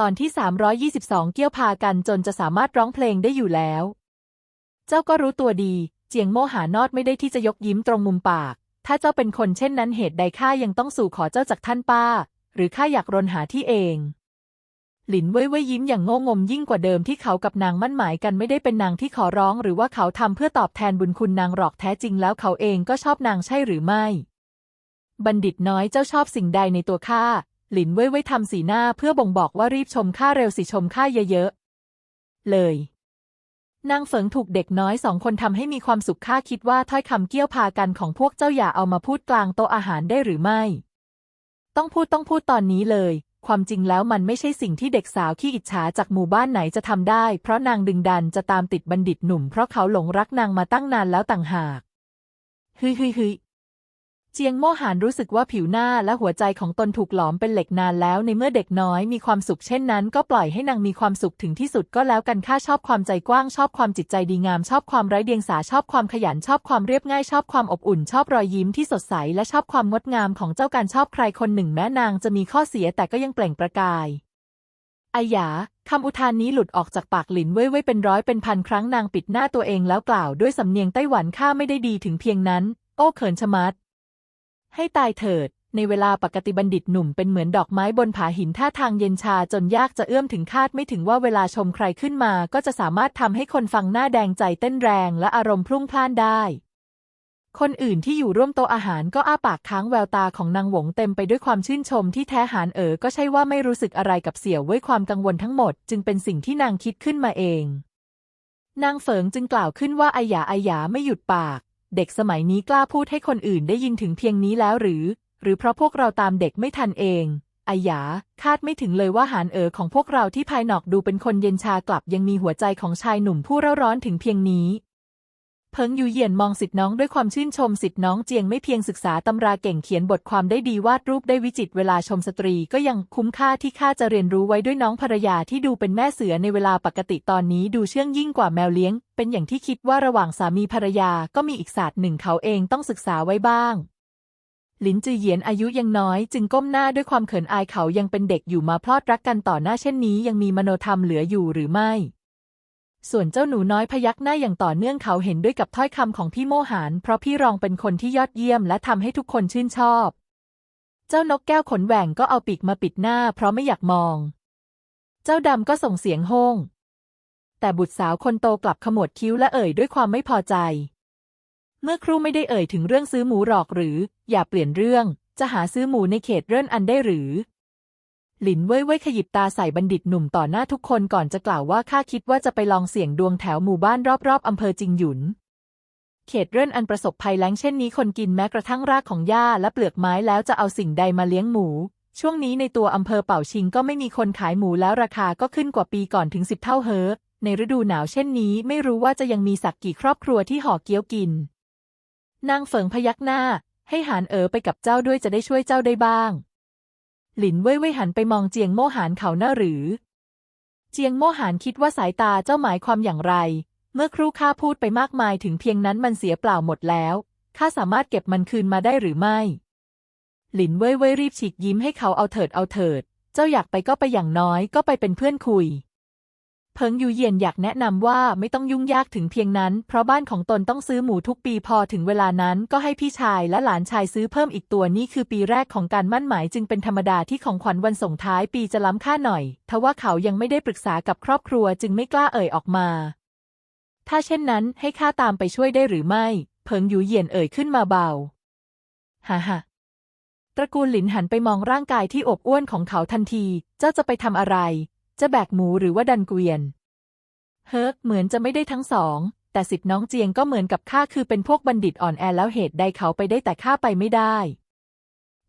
ตอนที่ 322 เกี่ยวพากันจนจะสามารถร้องเพลงได้อยู่แล้ว เจ้าก็รู้ตัวดี เจียงโมหานอดไม่ได้ที่จะยกยิ้มตรงมุมปาก ถ้าเจ้าเป็นคนเช่นนั้นเหตุใดข้ายังต้องสู่ขอเจ้าจากท่านป้า หรือข้าอยากรนหาที่เอง หลินเว่ยเว่ยยิ้มอย่างโง่งมยิ่งกว่าเดิมที่เขากับนางมั่นหมายกันไม่ได้เป็นนางที่ขอร้อง หรือว่าเขาทำเพื่อตอบแทนบุญคุณนางหรอกแท้จริงแล้วเขาเองก็ชอบนางใช่หรือไม่ บัณฑิตน้อยเจ้าชอบสิ่งใดในตัวข้า หลินเว่ยเว่ยทำสีหน้าเพื่อบ่งบอกว่ารีบชมข้าเร็วสิชมข้าเยอะๆ เลย นางเฟิงถูกเด็กน้อยสองคนทำให้มีความสุขข้าคิดว่าถ้อยคำเกี้ยวพากันของพวกเจ้าอย่าเอามาพูดกลางโต๊ะอาหารได้หรือไม่ ต้องพูดต้องพูดตอนนี้เลย ความจริงแล้วมันไม่ใช่สิ่งที่เด็กสาวขี้อิจฉาจากหมู่บ้านไหนจะทำได้ เพราะนางดึงดันจะตามติดบัณฑิตหนุ่มเพราะเขาหลงรักนางมาตั้งนานแล้วต่างหากฮึยฮึยฮึย เจียงโม่หานรู้สึกว่าผิวหน้าและหัวใจของตนถูกหลอมเป็นเหล็กนานแล้ว ในเมื่อเด็กน้อยมีความสุขเช่นนั้นก็ปล่อยให้นางมีความสุขถึงที่สุดก็แล้วกันข้าชอบความใจกว้างชอบความจิตใจดีงาม ชอบความไร้เดียงสาชอบความขยันชอบความเรียบง่ายชอบความอบอุ่น ชอบรอยยิ้มที่สดใส และชอบความงดงามของเจ้าการชอบใครคนหนึ่งแม้นางจะมีข้อเสียแต่ก็ยังเปล่งประกายอายาคำอุทานนี้หลุดออกจากปากหลินเว่ยเว่ยเป็นร้อยเป็นพันครั้งนางปิดหน้าตัวเองแล้วกล่าวด้วยสำเนียงไต้หวันข้าไม่ได้ดีถึงเพียงนั้น โอ้เขินชะมัด ให้ตายเถิด ในเวลาปกติบัณฑิตหนุ่มเป็นเหมือนดอกไม้บนผาหินท่าทางเย็นชาจนยากจะเอื้อมถึงคาดไม่ถึงว่าเวลาชมใครขึ้นมา ก็จะสามารถทำให้คนฟังหน้าแดงใจเต้นแรงและอารมณ์พลุ่งพล่านได้คนอื่นที่อยู่ร่วมโต๊ะอาหารก็อ้าปากค้างแววตาของนางหวงเต็มไปด้วยความชื่นชมที่แท้หานเอ๋อก็ใช่ว่าไม่รู้สึกอะไรกับเสี่ยวเว่ยความกังวลทั้งหมด จึงเป็นสิ่งที่นางคิดขึ้นมาเอง นางเฟิงจึงกล่าวขึ้นว่าอายาอายาไม่หยุดปาก เด็กสมัยนี้กล้าพูดให้คนอื่นได้ยินถึงเพียงนี้แล้วหรือ หรือเพราะพวกเราตามเด็กไม่ทันเองอายา คาดไม่ถึงเลยว่าหานเอ๋อของพวกเราที่ภายนอกดูเป็นคนเย็นชากลับยังมีหัวใจของชายหนุ่มผู้เร่าร้อนถึงเพียงนี้ เพิงยูเหยียนมองสิทธิน้องด้วยความชื่นชมสิทธิน้องเจียงไม่เพียงศึกษาตำราเก่งเขียนบทความได้ดีวาดรูปได้วิจิตเวลาชมสตรีก็ยังคุ้มค่าที่ข้าจะเรียนรู้ไว้ด้วยน้องภรรยาที่ดูเป็นแม่เสือในเวลาปกติตอนนี้ดูเชื่องยิ่งกว่าแมวเลี้ยง เป็นอย่างที่คิดว่าระหว่างสามีภรรยาก็มีอีกศาสตร์หนึ่งเขาเองต้องศึกษาไว้บ้างหลินจือเหยียนอายุยังน้อยจึงก้มหน้าด้วยความเขินอายเขายังเป็นเด็กอยู่มาพลอดรักกันต่อหน้าเช่นนี้ยังมีมโนธรรมเหลืออยู่หรือไม่ ส่วนเจ้าหนูน้อยพยักหน้าอย่างต่อเนื่องเขาเห็นด้วยกับถ้อยคำของพี่โมหานเพราะพี่รองเป็นคนที่ยอดเยี่ยมและทำให้ทุกคนชื่นชอบ เจ้านกแก้วขนแหว่งก็เอาปีกมาปิดหน้าเพราะไม่อยากมอง เจ้าดำก็ส่งเสียงโห้งแต่บุตรสาวคนโตกลับขมวดคิ้วและเอ่ยด้วยความไม่พอใจ เมื่อครูไม่ได้เอ่ยถึงเรื่องซื้อหมูหรอกหรือ อย่าเปลี่ยนเรื่อง จะหาซื้อหมูในเขตเรื่อนอันได้หรือ หลินเว่ยเว่ยขยิบตาใส่บัณฑิตหนุ่มต่อหน้าทุกคนก่อนจะกล่าวว่าข้าคิดว่าจะไปลองเสี่ยงดวงแถวหมู่บ้านรอบๆอำเภอจิงหยุน เขตเรื่อนอันประสบภัยแล้งเช่นนี้คนกินแม้กระทั่งรากของหญ้าและเปลือกไม้แล้วจะเอาสิ่งใดมาเลี้ยงหมู ช่วงนี้ในตัวอำเภอเป่าชิงก็ไม่มีคนขายหมูแล้วราคาก็ขึ้นกว่าปีก่อนถึงสิบเท่าเฮอในฤดูหนาวเช่นนี้ไม่รู้ว่าจะยังมีสักกี่ครอบครัวที่ห่อเกี๊ยวกิน นางเฟิงพยักหน้า ให้หานเอ๋อไปกับเจ้าด้วยจะได้ช่วยเจ้าได้บ้าง หลินเว่ยเว่ยหันไปมองเจียงโมหานเขาหน้าหรือ เจียงโมหานคิดว่าสายตาเจ้าหมายความอย่างไร เมื่อครู่ข้าพูดไปมากมายถึงเพียงนั้นมันเสียเปล่าหมดแล้วข้าสามารถเก็บมันคืนมาได้หรือไม่ หลินเว่ยเว่ยรีบฉีกยิ้มให้เขาเอาเถิดเอาเถิด เจ้าอยากไปก็ไปอย่างน้อยก็ไปเป็นเพื่อนคุย เพิงยูเยียนอยากแนะนำว่าไม่ต้องยุ่งยากถึงเพียงนั้น เพราะบ้านของตนต้องซื้อหมูทุกปีพอถึงเวลานั้นก็ให้พี่ชายและหลานชายซื้อเพิ่มอีกตัวนี่คือปีแรกของการมั่นหมายจึงเป็นธรรมดาที่ของขวัญวันส่งท้ายปีจะล้ำค่าหน่อยทว่าเขายังไม่ได้ปรึกษากับครอบครัวจึงไม่กล้าเอ่ยออกมา ถ้าเช่นนั้นให้ข้าตามไปช่วยได้หรือไม่ เพิงยูเยียนเอ่ยขึ้นมาเบาฮ่าฮ่าตระกูลหลินหันไปมองร่างกายที่อบอ้วนของเขาทันที เจ้าจะไปทำอะไร จะแบกหมูหรือว่าดันเกวียน เฮิร์กเหมือนจะไม่ได้ทั้งสอง แต่สิทธิ์น้องเจียงก็เหมือนกับข้าคือเป็นพวกบัณฑิตอ่อนแอแล้วเหตุใดเขาไปได้แต่ข้าไปไม่ได้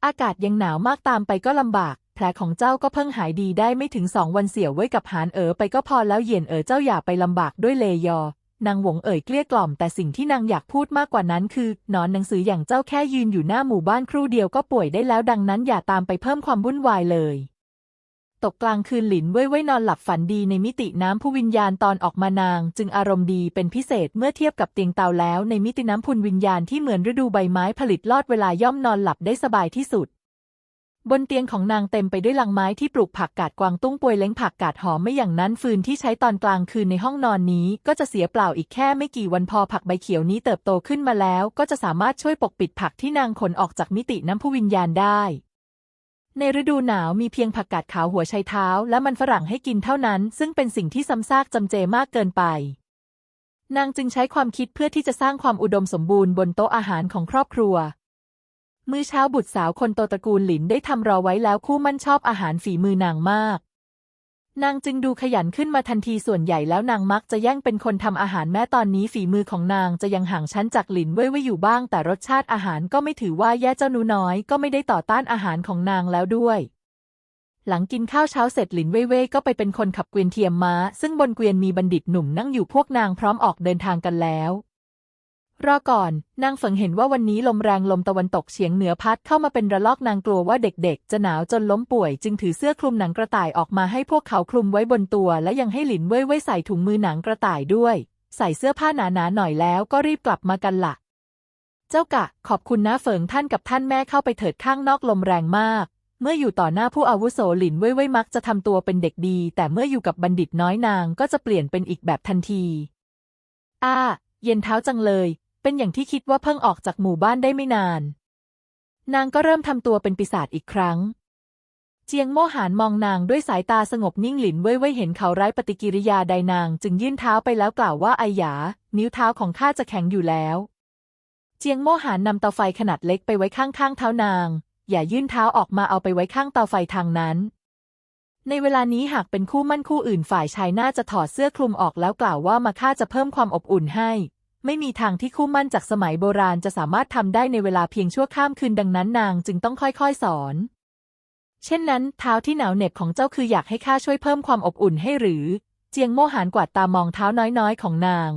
อากาศยังหนาวมากตามไปก็ลำบาก แผลของเจ้าก็เพิ่งหายดีได้ไม่ถึงสองวันเสี่ยวไว้กับหานเอ๋อไปก็พอแล้วเหยียนเอ๋อเจ้าอย่าไปลำบากด้วยเลยอนางหวงเอ๋ยเกลี้ยกล่อมแต่สิ่งที่นางอยากพูดมากกว่านั้นคือนอนหนังสืออย่างเจ้าแค่ยืนอยู่หน้าหมู่บ้านครู่เดียวก็ป่วยได้แล้วดังนั้นอย่าตามไปเพิ่มความวุ่นวายเลย ตกกลางคืนหลินเว่ยเว่ยนอนหลับฝันดีในมิติน้ำผู้วิญญาณตอนออกมานาง จึงอารมณ์ดีเป็นพิเศษเมื่อเทียบกับเตียงเตาแล้วในมิติน้ำพุนวิญญาณที่เหมือนฤดูใบไม้ผลิตลอดเวลาย่อมนอนหลับได้สบายที่สุด บนเตียงของนางเต็มไปด้วยลังไม้ที่ปลูกผักกาดกวางตุ้งปวยเล้งผักกาดหอมไม่อย่างนั้นฟืนที่ใช้ตอนกลางคืนในห้องนอนนี้ ก็จะเสียเปล่าอีกแค่ไม่กี่วันพอผักใบเขียวนี้เติบโตขึ้นมาแล้ว ก็จะสามารถช่วยปกปิดผักที่นางขนออกจากมิติน้ำผู้วิญญาณได้ ในฤดูหนาวมีเพียงผักกาดขาวหัวไชเท้า และมันฝรั่งให้กินเท่านั้น ซึ่งเป็นสิ่งที่ซ้ำซากจำเจมากเกินไป นางจึงใช้ความคิดเพื่อที่จะสร้างความอุดมสมบูรณ์บนโต๊ะอาหารของครอบครัว มื้อเช้าบุตรสาวคนโตตระกูลหลินได้ทำรอไว้แล้วคู่มั่นชอบอาหารฝีมือนางมาก นางจึงดูขยันขึ้นมาทันทีส่วนใหญ่แล้วนางมักจะแย่งเป็นคนทำอาหารแม้ตอนนี้ฝีมือของนางจะยังห่างชั้นจากหลินเว่ยเว่ยอยู่บ้าง แต่รสชาติอาหารก็ไม่ถือว่าแย่เจ้าหนูน้อยก็ไม่ได้ต่อต้านอาหารของนางแล้วด้วยหลังกินข้าวเช้าเสร็จหลินเว่ยเว่ยก็ไปเป็นคนขับเกวียนเทียมม้า ซึ่งบนเกวียนมีบัณฑิตหนุ่มนั่งอยู่พวกนางพร้อมออกเดินทางกันแล้ว รอก่อน นางเฝงเห็นว่าวันนี้ลมแรงลมตะวันตกเฉียงเหนือพัดเข้ามาเป็นระลอกนางกลัวว่าเด็กๆ จะหนาวจนล้มป่วย จึงถือเสื้อคลุมหนังกระต่ายออกมาให้พวกเขาคลุมไว้บนตัว และยังให้หลินเว่ยเว่ยใส่ถุงมือหนังกระต่ายด้วย ใส่เสื้อผ้าหนาๆหน่อยแล้วก็รีบกลับมากันละ่ะ เจ้ากะ ขอบคุณนะเฟิงท่านกับท่านแม่เข้าไปเถิดข้างนอกลมแรงมาก เมื่ออยู่ต่อหน้าผู้อาวุโสหลินเว่ยเว่ยมักจะทำตัวเป็นเด็กดี แต่เมื่ออยู่กับบัณฑิตน้อยนางก็จะเปลี่ยนเป็นอีกแบบทันทีอ้าเย็นเท้าจังเลย เป็นอย่างที่คิดว่าเพิ่งออกจากหมู่บ้านได้ไม่นาน นางก็เริ่มทำตัวเป็นปีศาจอีกครั้ง เจียงโมหานมองนางด้วยสายตาสงบนิ่งหลินเว่ยเว่ยเห็นเขาไร้ปฏิกิริยาใดนาง จึงยื่นเท้าไปแล้วกล่าวว่าไอหยา นิ้วเท้าของข้าจะแข็งอยู่แล้ว เจียงโมหานนำเตาไฟขนาดเล็กไปไว้ข้างๆเท้านาง อย่ายื่นเท้าออกมาเอาไปไว้ข้างเตาไฟทางนั้นในเวลานี้หากเป็นคู่มั่นคู่อื่นฝ่ายชายน่าจะถอดเสื้อคลุมออกแล้วกล่าวว่ามาข้าจะเพิ่มความอบอุ่นให้ ไม่มีทางที่คู่มั่นจากสมัยโบราณจะสามารถทำได้ในเวลาเพียงชั่วข้ามคืนดังนั้นนางจึงต้องค่อยๆสอน เช่นนั้นเท้าที่หนาวเหน็บของเจ้าคืออยากให้ข้าช่วยเพิ่มความอบอุ่นให้หรือ เจียงโมหานกวาดตามองเท้าน้อยๆของนาง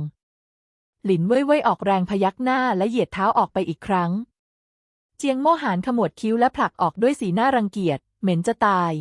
หลินเว่ยเว่ยออกแรงพยักหน้าและเหยียดเท้าออกไปอีกครั้ง เจียงโมหานขมวดคิ้วและผลักออกด้วยสีหน้ารังเกียจ เหม็นจะตาย